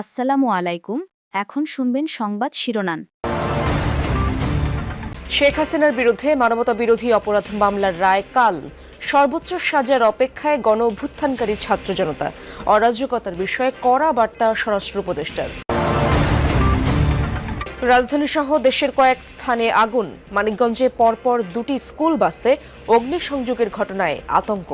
আসসালামু আলাইকুম, এখন শুনবেন সংবাদ শিরোনাম। শেখ হাসিনার বিরুদ্ধে মানবতা বিরোধী অপরাধ মামলার রায় কাল। সর্বোচ্চ সাজার অপেক্ষায় গণ অভ্যুত্থানকারী ছাত্র জনতা। অরাজকতার বিষয়ে কড়া বার্তা স্বরাষ্ট্র উপদেষ্টার। রাজধানী সহ দেশের কয়েক স্থানে আগুন। মানিকগঞ্জে পরপর দুটি স্কুল বাসে অগ্নিসংযোগের ঘটনায় আতঙ্ক।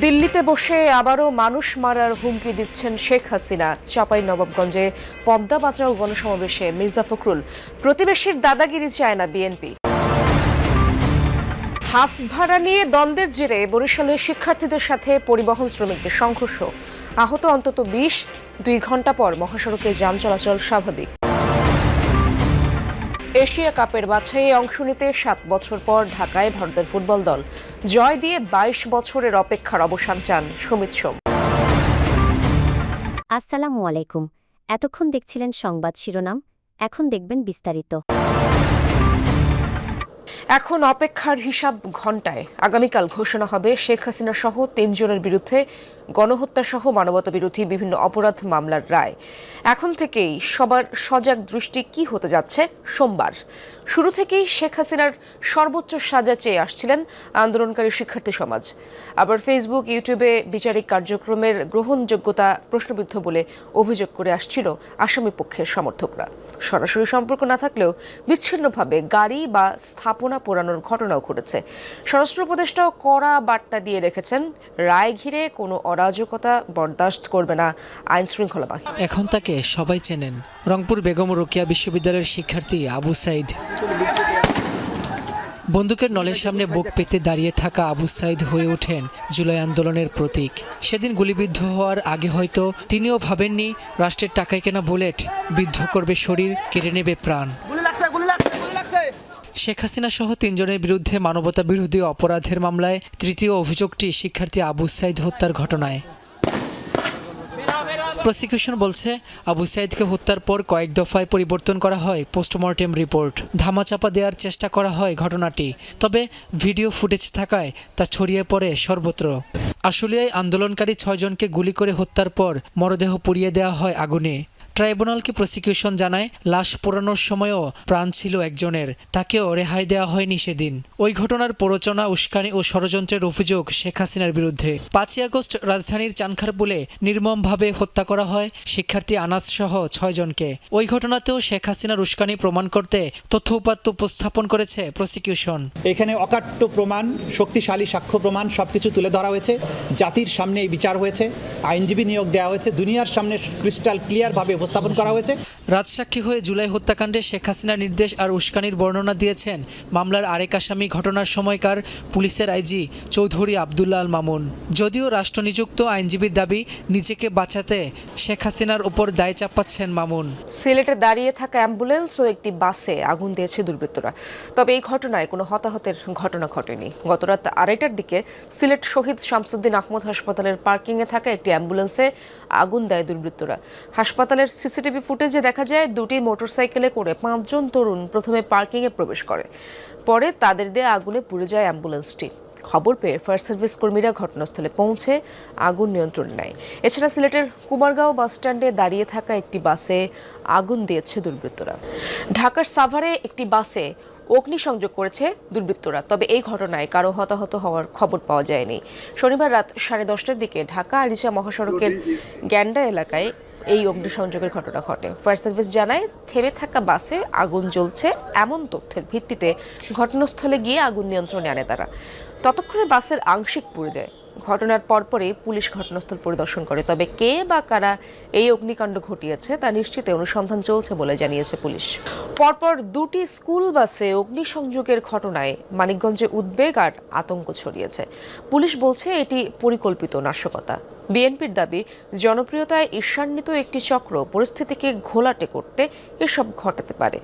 দিল্লিতে বসে আবারও মানুষ মারার হুমকি দিচ্ছেন শেখ হাসিনা। চাপাই নবাবগঞ্জে পদ্মা বাঁচাও গণসমাবেশে মির্জা ফখরুল। প্রতিবেশীর দাদাগিরি চায় না বিএনপি। হাফ ভাড়া নিয়ে দ্বন্দ্বের জেরে বরিশালে শিক্ষার্থীদের সাথে পরিবহন শ্রমিকদের সংঘর্ষ। আহত অন্তত বিশ, দুই ঘণ্টা পর মহাসড়কে যান চলাচল স্বাভাবিক। এশিয়া কাপের বাছাইয়ে অংশ নিতে সাত বছর পর ঢাকায় ভারতের ফুটবল দল। জয় দিয়ে বাইশ বছরের অপেক্ষার অবসান চান সুমিত সোম। আসসালামু আলাইকুম। এতক্ষণ দেখছিলেন সংবাদ শিরোনাম, এখন দেখবেন বিস্তারিত। এখন অপেক্ষার হিসাব ঘন্টায় আগামীকাল ঘোষণা হবে শেখ হাসিনা সহ তিনজনের বিরুদ্ধে গণহত্যা সহ মানবতা বিরোধী বিভিন্ন অপরাধ মামলার রায়। এখন থেকেই সবার সজাগ দৃষ্টি কি হতে যাচ্ছে সোমবার। শুরু থেকেই শেখ হাসিনার সর্বোচ্চ সাজা চেয়ে আসছিলেন আন্দোলনকারী শিক্ষার্থী সমাজ। আবার ফেসবুক, ইউটিউবে বিচারিক কার্যক্রমের গ্রহণযোগ্যতা প্রশ্নবিদ্ধ বলে অভিযোগ করে আসছিল আসামি পক্ষের সমর্থকরা। সরাসরি সম্পর্ক না থাকলেও বিচ্ছিন্নভাবে গাড়ি বা স্থাপনা পোড়ানোর ঘটনাও ঘটেছে। স্বরাষ্ট্র উপদেষ্টাও কড়া বার্তা দিয়ে রেখেছেন, রায় ঘিরে কোনো অরাজকতা বরদাস্ত করবে না আইন শৃঙ্খলা বাহিনী। এখন তাকে সবাই চেনেন রংপুর বেগম রোকিয়া বিশ্ববিদ্যালয়ের শিক্ষার্থী আবু সাইদ। বন্দুকের নলের সামনে বুক পেতে দাঁড়িয়ে থাকা আবু সাইদ হয়ে ওঠেন জুলাই আন্দোলনের প্রতীক। সেদিন গুলিবিদ্ধ হওয়ার আগে হয়তো তিনিও ভাবেননি রাষ্ট্রের টাকায় কেনা বুলেট বিদ্ধ করবে শরীর কেড়ে নেবে প্রাণ। শেখ হাসিনা সহ তিনজনের বিরুদ্ধে মানবতা বিরোধী অপরাধের মামলায় তৃতীয় অভিযোগটি শিক্ষার্থী আবু সাইদ হত্যার ঘটনায়। প্রসিকিউশন বলছে, আবু সাইদকে হত্যার পর কয়েক দফায় পরিবর্তন করা হয়, পোস্টমর্টেম রিপোর্ট। ধামাচাপা দেওয়ার চেষ্টা করা হয় ঘটনাটি, তবে ভিডিও ফুটেজ থাকায় তা ছড়িয়ে পড়ে সর্বত্র। আশুলিয়ায় আন্দোলনকারী ছয়জনকে গুলি করে হত্যার পর মরদেহ পুড়িয়ে দেওয়া হয় আগুনে। ট্রাইব্যুনালকে প্রসিকিউশন জানায়, লাশ পোড়ানোর সময়ও প্রাণ ছিল একজনের। তাকেও রেহাই দেওয়া হয়নি সেদিন। ওই ঘটনার প্ররোচনা, উস্কানি ও ষড়যন্ত্রের অভিযোগ শেখ হাসিনার বিরুদ্ধে। পাঁচই আগস্ট রাজধানীর চানখারপুলে নির্মমভাবে হত্যা করা হয় শিক্ষার্থী আনাস সহ ছয়জনকে। ওই ঘটনাতেও শেখ হাসিনার উস্কানি প্রমাণ করতে তথ্য উপাত্ত উপস্থাপন করেছে প্রসিকিউশন। এখানে অকাট্য প্রমাণ, শক্তিশালী সাক্ষ্য প্রমাণ সবকিছু তুলে ধরা হয়েছে। জাতির সামনে এই বিচার হয়েছে আইনজীবী নিয়োগ দেওয়া হয়েছে দুনিয়ার সামনে ক্রিস্টাল ক্লিয়ারভাবে উপস্থাপন করা হয়েছে। রাজসাক্ষী হয়ে জুলাই হত্যাকাণ্ডে শেখ হাসিনার নির্দেশ আর উস্কানির বর্ণনা দিয়েছেন মামলার আরেক আসামি ঘটনার সময়কার পুলিশের আইজি চৌধুরী আবদুল্লাহ আল মামুন। যদিও রাষ্ট্রনিযুক্ত আইনজীবীর দাবি নিজেকে বাঁচাতে শেখ হাসিনার ওপর দায় চাপাচ্ছেন মামুন। সিলেটে দাঁড়িয়ে থাকা অ্যাম্বুলেন্স ও একটি বাসে আগুন দিয়েছে দুর্বৃত্তরা। তবে এই ঘটনায় কোনো হতাহতের ঘটনা ঘটেনি। গতরাত আড়াইটার দিকে সিলেট শহীদ শামসুদ্দিন আহমদ হাসপাতালের পার্কিংয়ে থাকা একটি অ্যাম্বুলেন্সে আগুন দেয় দুর্বৃত্তরা। হাসপাতালের সিসিটিভি ফুটেজে দেখা যায়, দুটি মোটরসাইকেলে করে পাঁচজন তরুণ প্রথমে পার্কিংয়ে প্রবেশ করে। পরে তাদের দিয়ে আগুনে পুড়ে যায় অ্যাম্বুলেন্সটি। খবর পেয়ে ফায়ার সার্ভিস কর্মীরা ঘটনাস্থলে পৌঁছে আগুন নিয়ন্ত্রণ নেয়। এছাড়া সিলেটের কুমারগাঁও বাসস্ট্যান্ডে দাঁড়িয়ে থাকা একটি বাসে আগুন দিয়েছে দুর্বৃত্তরা। ঢাকার সাভারে একটি বাসে অগ্নিসংযোগ করেছে দুর্বৃত্তরা, তবে এই ঘটনায় কারও হতাহত হওয়ার খবর পাওয়া যায়নি। শনিবার রাত সাড়ে দশটার দিকে ঢাকা আরিচা মহাসড়কের গ্যান্ডা এলাকায় এই অগ্নিসংযোগের ঘটনা ঘটে। ফায়ার সার্ভিস জানায়, থেমে থাকা বাসে আগুন জ্বলছে এমন তথ্যের ভিত্তিতে ঘটনাস্থলে গিয়ে আগুন নিয়ন্ত্রণে আনে তারা। ততক্ষণে বাসের আংশিক পুড়ে যায়। ঘটনার পরপরই পুলিশ ঘটনাস্থল পরিদর্শন করে। তবে কে বা কারা এই অগ্নিকাণ্ড ঘটিয়েছে তা নিশ্চিত অনুসন্ধান চলছে বলে জানিয়েছে পুলিশ। পরপর দুটি স্কুল বাসে অগ্নিসংযোগের ঘটনায় মানিকগঞ্জে উদ্বেগ আর আতঙ্ক ছড়িয়েছে। পুলিশ বলছে এটি পরিকল্পিত নাশকতা। বিএনপির দাবি, জনপ্রিয়তায় ঈর্ষান্বিত একটি চক্র পরিস্থিতিকে ঘোলাটে করতে এসব ঘটাতে পারে।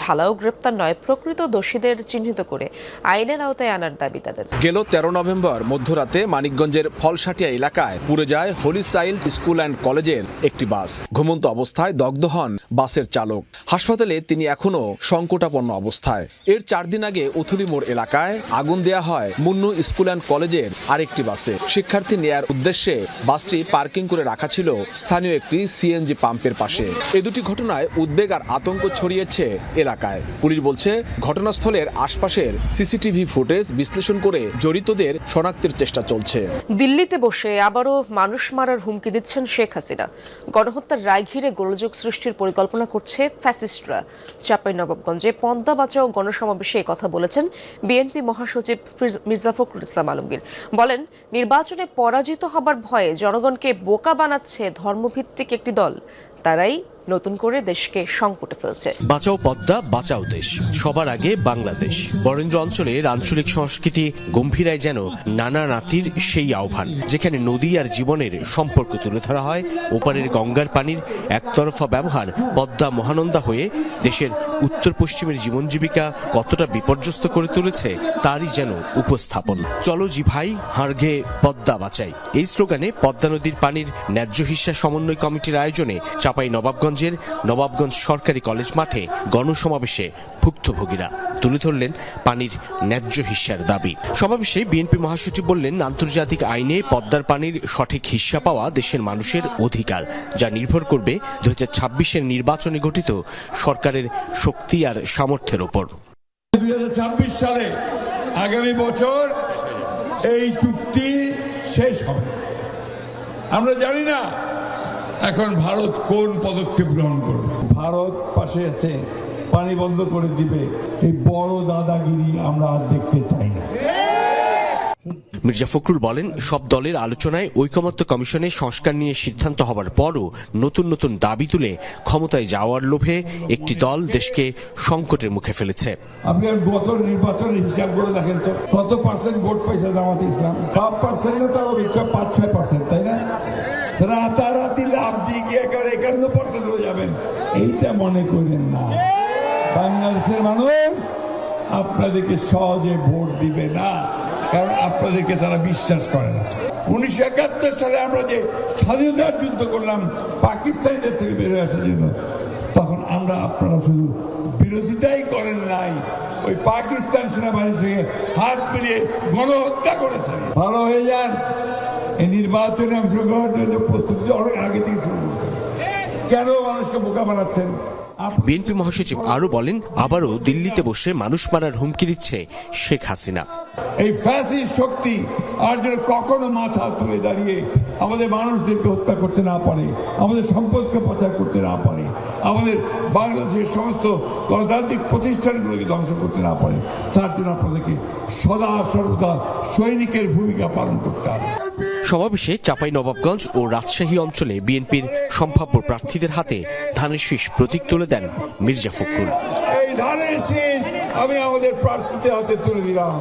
ঢালাও গ্রেপ্তার নয়, প্রকৃত দোষীদের চিহ্নিত করে আইনের আওতায় আনার দাবি তাদের। গেল তেরো নভেম্বর, মধ্যরাতে মানিকগঞ্জের ফলসাটিয়া এলাকায় পুড়ে যায় হোলি চাইল্ড স্কুল অ্যান্ড কলেজের একটি বাস। ঘুমন্ত অবস্থায় দগ্ধ হন বাসের চালক। হাসপাতালে তিনি এখনও সংকটাপন্ন অবস্থায়। এর চার দিন আগে উথুলি মোড় এলাকায় আগুন দেয়া হয় মুন্নু স্কুল অ্যান্ড কলেজের আরেকটি বাসে। শিক্ষার্থী নেয়ার উদ্দেশ্যে বাসটি পার্কিং করে রাখা ছিল স্থানীয় একটি সিএনজি পাম্পের পাশে। এ দুটি ঘটনায় উদ্বেগ আর আতঙ্ক ছড়িয়েছে এলাকায়। পুলিশ বলছে, ঘটনাস্থলের আশপাশের সিসিটিভি ফুটেজ বিশ্লেষণ করে জড়িতদের শনাক্তের চেষ্টা চলছে। দিল্লিতে বসে আবারও মানুষ মারার হুমকি দিচ্ছেন শেখ হাসিনা। গণহত্যার রায় ঘিরে গোলযোগ সৃষ্টির পরিকল্পনা করছে ফ্যাসিস্টরা। চাপাই নবাবগঞ্জে পদ্মা বাঁচাও গণসমাবেশে কথা বলেছেন বিএনপি মহাসচিব মির্জা ফখরুল ইসলাম আলমগীর। বলেন, নির্বাচনে পরাজিত হবার ভয়ে জনগণকে বোকা বানাচ্ছে ধর্মভিত্তিক একটি দল। তারাই নতুন করে দেশকে সংকটে ফেলছে। বাঁচাও পদ্মা, বাঁচাও দেশ। সবার আগে বাংলাদেশ। বরেন্দ্র অঞ্চলের আঞ্চলিক সংস্কৃতি গম্ভীরায় যেন নানা নাতির সেই আহ্বান, যেখানে নদী আর জীবনের সম্পর্ক তুলে ধরা হয়। ওপারের গঙ্গার পানির একতরফা ব্যবহার পদ্মা মহানন্দা হয়ে দেশের উত্তর পশ্চিমের জীবন জীবিকা কতটা বিপর্যস্ত করে তুলেছে, তারই যেন উপস্থাপন। চলো জি ভাই হাড়ঘে পদ্মা বাঁচাই। এই স্লোগানে পদ্মা নদীর পানির ন্যায্য হিস্যা সমন্বয় কমিটির আয়োজনে চাপাই নবাবগঞ্জের নবাবগঞ্জ সরকারি কলেজ মাঠে গণসমাবেশে ভুক্তভোগীরা। তুলে ধরলেন পানির ন্যায্য হিস্যার দাবি। সমাবেশে বিএনপি মহাসচিব বললেন, আন্তর্জাতিক আইনে পদ্মার পানির সঠিক হিস্যা পাওয়া দেশের মানুষের অধিকার, যা নির্ভর করবে দু হাজার নির্বাচনে গঠিত সরকারের শক্তি আর সামর্থ্যের ওপর। দুই সালে আগামী বছর এই চুক্তি শেষ হবে। আমরা জানি না এখন ভারত কোন পদক্ষেপ গ্রহণ করবে? ভারত পাশে আছে পানি বন্ধ করে দিবে। এই বড় দাদাগিরি আমরা আর দেখতে চাই না। মির্জা ফখরুল বলেন সব দলের আলোচনায় ঐকমত্য কমিশনে সংস্কার নিয়ে সিদ্ধান্ত হবার পরও নতুন নতুন দাবি তুলে ক্ষমতায় যাওয়ার লোভে একটি দল দেশকে সংকটের মুখে ফেলেছে। আপনি গত নির্বাচনের হিসাব করে দেখেন তো কত পার্সেন্ট ভোট পাইছে জামাত ইসলাম। পাঁচ পার্সেন্ট না পাঁচ ছয় পার্সেন্ট তাই না? রাতারাতি গিয়ে একেবারে একান্ন পার্সেন্ট হয়ে যাবেন। এইটা মনে করেন না। বাংলাদেশের মানুষ আপনাদেরকে সহজে ভোট দিবে না, কারণ আপনাদেরকে তারা বিশ্বাস করে না। উনিশশো একাত্তর সালে আমরা যে স্বাধীনতার যুদ্ধ করলাম পাকিস্তানিদের থেকে বেরোয় আসার জন্য, তখন আমরা আপনারা শুধু বিরোধিতাই করেন নাই, ওই পাকিস্তান সেনাবাহিনীর সঙ্গে হাত মিলিয়ে গণহত্যা করেছেন। ভালো হয়ে যান। এই নির্বাচনে অংশগ্রহণের জন্য প্রস্তুতি অনেক আগে থেকে শুরু করতেন কেন মানুষকে বোকা বানাচ্ছেন? বিএনপি মহাসচিব আরও বলেন আবারও দিল্লিতে বসে মানুষ মারার হুমকি দিচ্ছে শেখ হাসিনা। এই ফ্যাসিস্ট শক্তি আর যেন কখনো মাথা তুলে দাঁড়িয়ে আমাদের মানুষদেরকে হত্যা করতে না পারে আমাদের সম্পদকে প্রচার করতে না পারে আমাদের বাংলাদেশের সমস্ত গণতান্ত্রিক প্রতিষ্ঠানগুলোকে ধ্বংস করতে না পারে তার জন্য আপনাদেরকে সদা সর্বদা সৈনিকের ভূমিকা পালন করতে হবে। সমাবেশে চাপাই নবাবগঞ্জ ও রাজশাহী অঞ্চলে বিএনপির সম্ভাব্য প্রার্থীদের হাতে ধানের শীষ প্রতীক তুলে দেন মির্জা ফখরুল। এই ধানের শীষ আমি আমাদের প্রার্থীদের হাতে তুলে দিলাম।